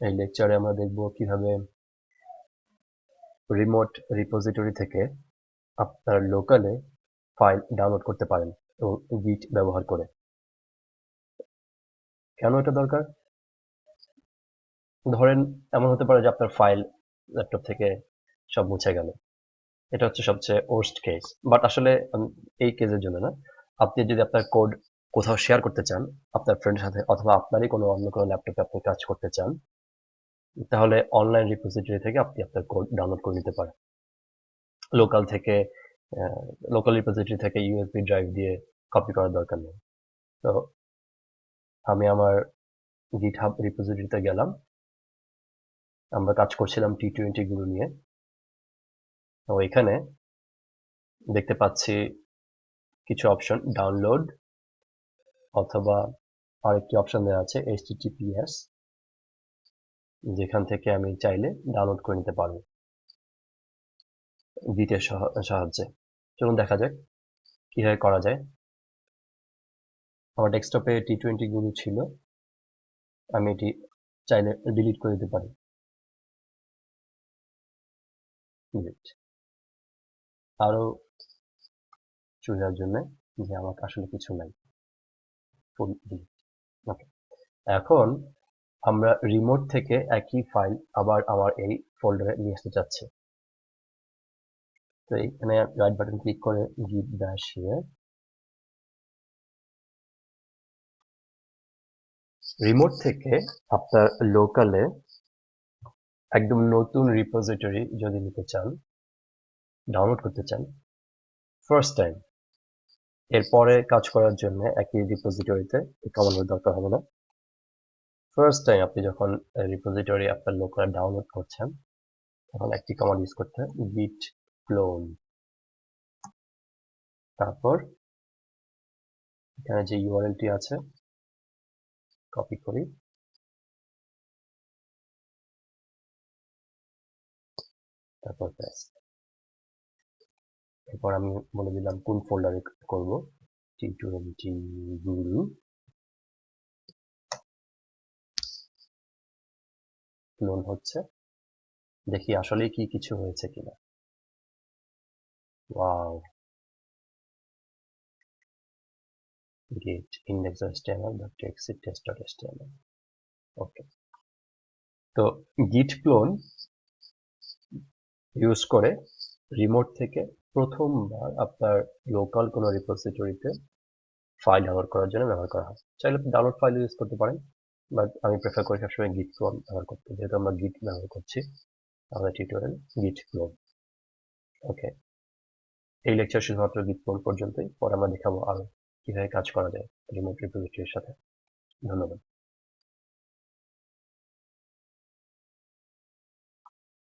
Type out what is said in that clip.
এই লেকচারে আমরা দেখব কীভাবে রিমোট রিপোজিটরি থেকে আপনার লোকালে ফাইল ডাউনলোড করতে পারেন এবং গিট ব্যবহার করে। কেন এটা দরকার? ধরেন, এমন হতে পারে যে আপনার ফাইল ল্যাপটপ থেকে সব মুছে গেল। এটা হচ্ছে সবচেয়ে ওর্স্ট কেস বাট আসলে এই কেসের জন্য না। আপনি যদি আপনার কোড কোথাও শেয়ার করতে চান, আপনার ফ্রেন্ডের সাথে অথবা আপনারই কোনো অন্য কোনো ল্যাপটপে আপনি কাজ করতে চান তাহলে অনলাইন রিপোজিটরি থেকে আপনি আপনার কোড ডাউনলোড করে নিতে পারেন। লোকাল থেকে লোকাল রিপোজিটরি থেকে ইউএসবি ড্রাইভ দিয়ে কপি করার দরকার নেই। তো আমি আমার গিট হাব রিপোজিটরিতে গেলাম। আমরা কাজ করছিলাম টি টোয়েন্টি গুলো নিয়ে। তো এখানে দেখতে পাচ্ছি কিছু অপশন ডাউনলোড অথবা আরেকটি অপশন দেওয়া আছে এইচটিটিপিএস যেখান থেকে আমি চাইলে ডাউনলোড করে নিতে পারব। গিটের সাহায্যে। চলুন দেখা যাক কীভাবে করা যায়। আমার ডেস্কটপে টি টোয়েন্টি গুলো ছিল। আমি এটি চাইলে ডিলিট করে দিতে পারি। Delete। আরও সুবিধার জন্য যে আমার আসলে কিছু নাই। ওকে এখন আমরা রিমোট থেকে একই ফাইল আবার আমার এই ফোল্ডারে নিয়ে আসতে চাচ্ছি। তো এখানে রাইট বাটন ক্লিক করে গিট ব্যাশ হিয়ার রিমোট থেকে আপনার লোকালে একদম নতুন রিপোজিটরি যদি নিতে চান ডাউনলোড করতে চান ফার্স্ট টাইম এরপরে কাজ করার জন্য একই রিপোজিটরিতে কমানোর দরকার হবে না। ফার্স্ট টাইম আপনি যখন রিপোজিটরি আপনার লোকালে ডাউনলোড করছেন, তখন একটি কমান্ড ইউজ করতে git clone. তারপর এখানে যে ইউআরএলটি আছে কপি করি। তারপর পেস্ট এরপর আমি বলে দিলাম কোন ফোল্ডারে করব টি টোয়েন্টি গুরু ক্লোন হচ্ছে। দেখি আসলে কি কিছু হয়েছে কিনা। Wow. Git index.html dot exit test.html okay তো git clone ইউজ করে রিমোট থেকে প্রথমবার আপনার লোকাল কোনো রিপোজিটরিতে ফাইল ডাউনলোড করার জন্য ব্যবহার করা হয়। চাইলে আপনি ডাউনলোড ফাইল ইউজ করতে পারেন। বাট আমি প্রেফার করি সবসময় গিট ক্লোন ব্যবহার করতে। যেহেতু আমরা গিট ব্যবহার করছি আমাদের টিউটোরিয়াল গিট ক্লোন ওকে এই লেকচার শুধুমাত্র গিট ক্লোন পর্যন্তই। পরে আমরা দেখাবো আরও কীভাবে কাজ করা যায় রিমোট রিপোজিটরির সাথে। ধন্যবাদ।